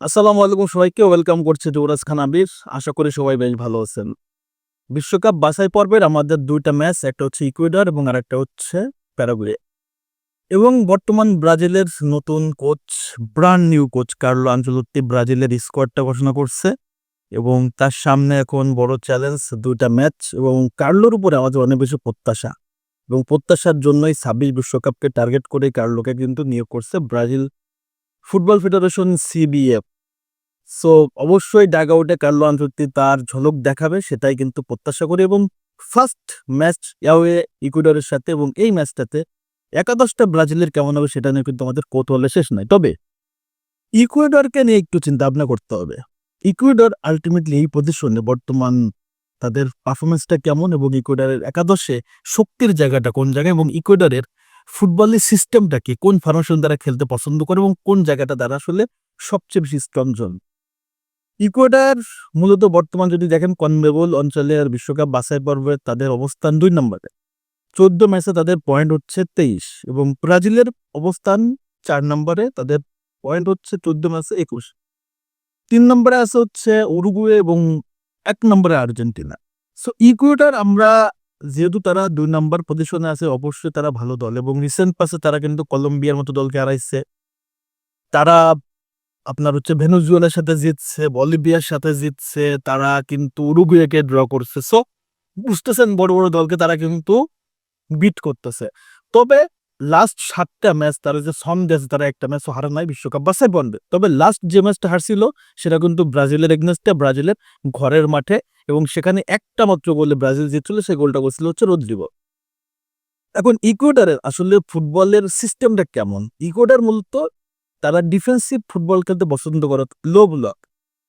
আসসালামু আলাইকুম সবাইকে, ওয়েলকাম করছে যুবরাজ খান আবির। আশা করি সবাই বেশ ভালো আছেন। বিশ্বকাপ বাছাই পর্বের আমাদের দুইটা ম্যাচ, একটা হচ্ছে ইকুয়েডর এবং আরেকটা হচ্ছে প্যারাগুয়ে। এবং বর্তমান ব্রাজিলের নতুন coach brand new coach Carlo Ancelotti ব্রাজিলের স্কোয়াডটা ঘোষণা করছে। এবং তার সামনে এখন বড় চ্যালেঞ্জ, দুইটা ম্যাচ এবং কার্লোর উপরে আমাদের অনেক বেশি প্রত্যাশা। এবং প্রত্যাশার জন্যই ছাব্বিশ বিশ্বকাপকে টার্গেট করে কার্লোকে কিন্তু নিয়োগ করছে Brazil football federation CBF so অবশ্যই ডাগ আউটে কার্লো আনচত্তি তার ঝলক দেখাবে, সেটাই কিন্তু প্রত্যাশা করি এবং ফার্স্ট ম্যাচ ইয়াওয়ে ইকুয়েডরের সাথে এবং এই ম্যাচটাতে একাদশটা ব্রাজিলের কেমন হবে সেটা নিয়ে কিন্তু আমাদের কৌতূহলে শেষ নাই। তবে ইকুয়েডরকে নিয়ে একটু চিন্তা ভাবনা করতে হবে। ইকুয়েডর আলটিমেটলি এই পজিশনে বর্তমান তাদের পারফরমেন্সটা কেমন এবং ইকুয়েডরের একাদশে শক্তির জায়গাটা কোন জায়গায় এবং ইকুয়েডরের ফুটবলের সিস্টেমটা কি কোন ফরমেশন দ্বারা খেলতে পছন্দ করে এবং কোন জায়গাটা দ্বারা আসলে সবচেয়ে বেশি স্ট্রং জোন ইকুয়েডার মূলত বর্তমান যদি দেখেন কনমেবল অঞ্চলে আর বিশ্বকাপ বাছাই পর্বে তাদের অবস্থান দুই নম্বরে। চোদ্দ ম্যাচে তাদের পয়েন্ট হচ্ছে তেইশ এবং ব্রাজিলের অবস্থান চার নম্বরে, তাদের পয়েন্ট হচ্ছে চোদ্দ ম্যাচে একুশ। তিন নম্বরে আছে হচ্ছে উরুগুয়ে এবং এক নম্বরে আর্জেন্টিনা। সো ইকুয়েডার আমরা যেহেতু তারা দুই নম্বর পজিশনে আছে, অবশ্যই তারা ভালো দল এবং রিসেন্ট পাসে তারা কিন্তু কলম্বিয়ার মতো দলকে হারাইছে। তারা আপনার হচ্ছে ভেনুজুয়েলার সাথে জিতছে, বলিভিয়ার সাথে জিতছে, তারা কিন্তু উরুগুয়েকে ড্র করছে। সো বুঝতেছেন বড় বড় দলকে তারা কিন্তু বিট করতেছে। তবে লাস্ট সাতটা ম্যাচ তারা যে সন্দেশ, তারা একটা ম্যাচও হারা নাই বিশ্বকাপ বাছাই বন্ধে তবে লাস্ট যে ম্যাচটা হারছিল, সেটা কিন্তু ব্রাজিলের এগনেস্টে ব্রাজিলের ঘরের মাঠে এবং সেখানে একটা মাত্র গোলে ব্রাজিল জিতছিল, সেই গোলটা করছিল হচ্ছে রোদ্রিগো এখন ইকুয়েডারের আসলে ফুটবলের সিস্টেমটা কেমন? ইকুয়েডার মূলত তারা ডিফেন্সিভ ফুটবল খেলতে পছন্দ করে লো ব্লক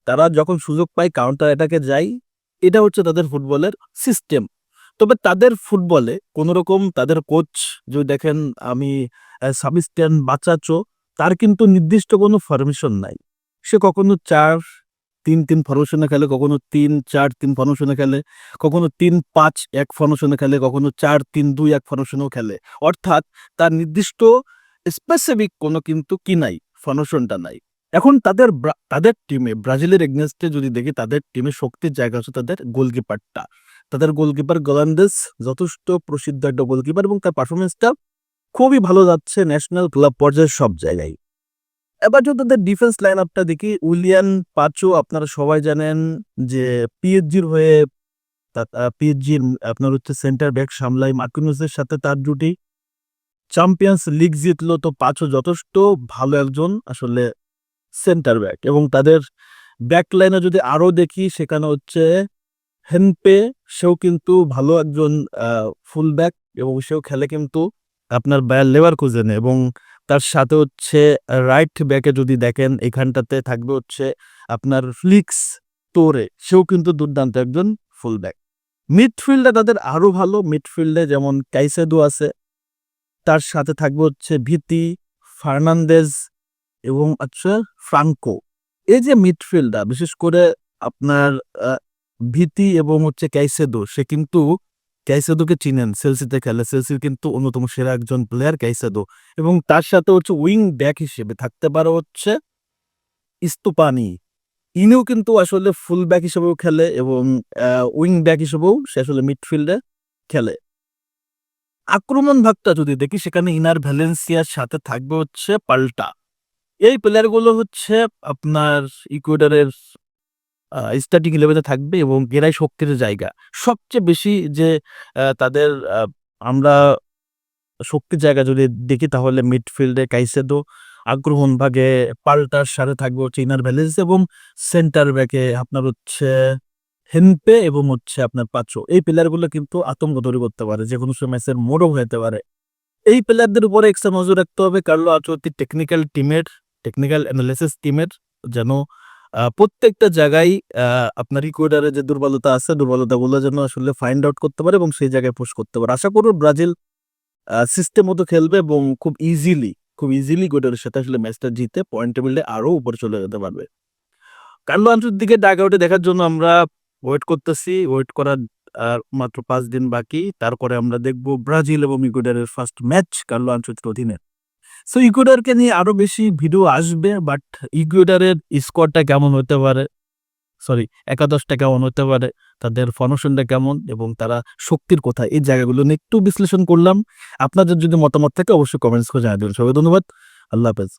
তারা যখন সুযোগ পায় কাউন্টার অ্যাটাকে যায়, এটা হচ্ছে তাদের ফুটবলের সিস্টেম তবে তাদের ফুটবলে কোনো রকম তাদের কোচ যদি দেখেন আমি সাবিস্টিয়ান বাচাচো, তার কিন্তু নির্দিষ্ট কোনো ফরমেশন নাই। সে কখনো চার তিন তিন ফরমেশনে খেলে কখনো তিন, চার তিন ফরমেশনে খেলে, কখনো তিন, পাঁচ, এক ফরমেশনে খেলে, কখনো চার, তিন, দুই, এক ফরমেশনেও খেলে। অর্থাৎ তার নির্দিষ্ট স্পেসিফিক কোনো কিন্তু কি নাই ফরমেশনটা নাই। এখন তাদের তাদের টিমে ব্রাজিলের এগনেস্টে যদি দেখি, তাদের টিমে শক্তির জায়গা হচ্ছে তাদের গোলকিপারটা। তাদের গোলকিপার গোলান্দেস যথেষ্ট প্রসিদ্ধ একটা গোলকিপার এবং তার পারফরমেন্সটা খুবই ভালো যাচ্ছে ন্যাশনাল ক্লাব পর্যায়ে সব জায়গায়। এবার যদি তাদের ডিফেন্স লাইন আপটা দেখি, উইলিয়ান পাচো আপনারা সবাই জানেন যে পিএইচজির হয়ে পিএইচজির আপনার হচ্ছে সেন্টার ব্যাক সামলাই মার্কিনুসের সাথে তার জুটি। চ্যাম্পিয়ন্স লিগ জিতলো তো পাঁচও যথেষ্ট, ভালো একজন আসলে সেন্টার ব্যাক এবং তাদের ব্যাক লাইনে যদি আরও দেখি, সেখানে হচ্ছে হেনপে সেও কিন্তু ভালো একজন ফুল ব্যাক এবং সেও খেলে কিন্তু আপনার বায়ার লেবার খুঁজেনে এবং তার সাথে হচ্ছে রাইট ব্যাকে যদি দেখেন, এখানটাতে থাকবে হচ্ছে আপনার ফ্লিক্স তোরে। সেও কিন্তু দুর্দান্ত একজন ফুল ব্যাক মিডফিল্ডে তাদের আরও ভালো। মিডফিল্ডে যেমন কাইসেদু আছে, তার সাথে থাকবে হচ্ছে ভিতি, ফার্নান্দেজ এবং আচ্ছা ফ্রাঙ্কো। এই যে মিডফিল্ডার বিশেষ করে আপনার ভিতি এবং হচ্ছে ক্যাইসেদো সে কিন্তু ক্যাইসেদোকে চিনেন, সেলসিতে খেলে। সেলসির কিন্তু অন্যতম সেরা একজন প্লেয়ার ক্যাইসেদো। এবং তার সাথে হচ্ছে উইং ব্যাক হিসেবে থাকতে পারে হচ্ছে ইস্তুপানি ইনিও কিন্তু আসলে ফুল ব্যাক হিসেবেও খেলে এবং উইং ব্যাক হিসেবেও সে আসলে মিডফিল্ডে খেলে। আক্রমণ ভাগটা যদি দেখি, সেখানে ইনার ভ্যালেন্সিয়ার সাথে থাকবে হচ্ছে পাল্টা। এই প্লেয়ারগুলো হচ্ছে আপনার ইকুয়েডারের স্টার্টিং ইলেভেনে থাকবে এবং এরাই শক্তির জায়গা। সবচেয়ে বেশি যে তাদের আমরা শক্তির জায়গা যদি দেখি তাহলে মিডফিল্ডে কাইসেদো আগ্রহণ ভাগে পাল্টার সারে থাকবে হচ্ছে ইনার ভ্যালেন্স এবং সেন্টার ব্যাকে আপনার হচ্ছে হেনপে এবং হচ্ছে আপনার পাচো। এই প্লেয়ারগুলো কিন্তু আতঙ্ক তৈরি করতে পারে যে কোনো সময় ম্যাচের মোড়ও হতে পারে। এই প্লেয়ারদের উপরে এক্সট্রা নজর রাখতে হবে কার্লো আচরতি টেকনিক্যাল টিমের টেকনিক্যাল অ্যানালিসিস টিমের যেন প্রত্যেকটা জায়গায় আপনার ইকুয়েডারে যে দুর্বলতা আছে, দুর্বলতাগুলো যেন আসলে ফাইন্ড আউট করতে পারে এবং সেই জায়গায় পুশ করতে পারে। আশা করব ব্রাজিল সিস্টেম মতো খেলবে এবং খুব ইজিলি খুব ইজিলি ইকুয়েডারের সাথে আসলে ম্যাচটা জিতে পয়েন্ট টেবিলে আরও উপরে চলে যেতে পারবে। কার্লো আন্টুর দিকে ডাক আউটে দেখার জন্য আমরা ওয়েট করতেছি। ওয়েট করার আর মাত্র পাঁচ দিন বাকি। তারপরে আমরা দেখব ব্রাজিল এবং ইকুয়েডারের ফার্স্ট ম্যাচ কার্লো আনচুতির অধীনে। সো ইকুয়েডারকে নিয়ে আরও বেশি ভিডিও আসবে বাট ইকুয়েডারের স্কোয়াডটা কেমন হতে পারে? সরি একাদশটা কেমন হতে পারে? তাদের ফর্মেশনটা কেমন? এবং তারা শক্তির কোথায়? এই জায়গাগুলো নিয়ে একটু বিশ্লেষণ করলাম। আপনাদের যদি মতামত থাকে, অবশ্যই কমেন্টস করে জানিয়ে দেবেন। সবাই ধন্যবাদ। আল্লাহ হাফেজ।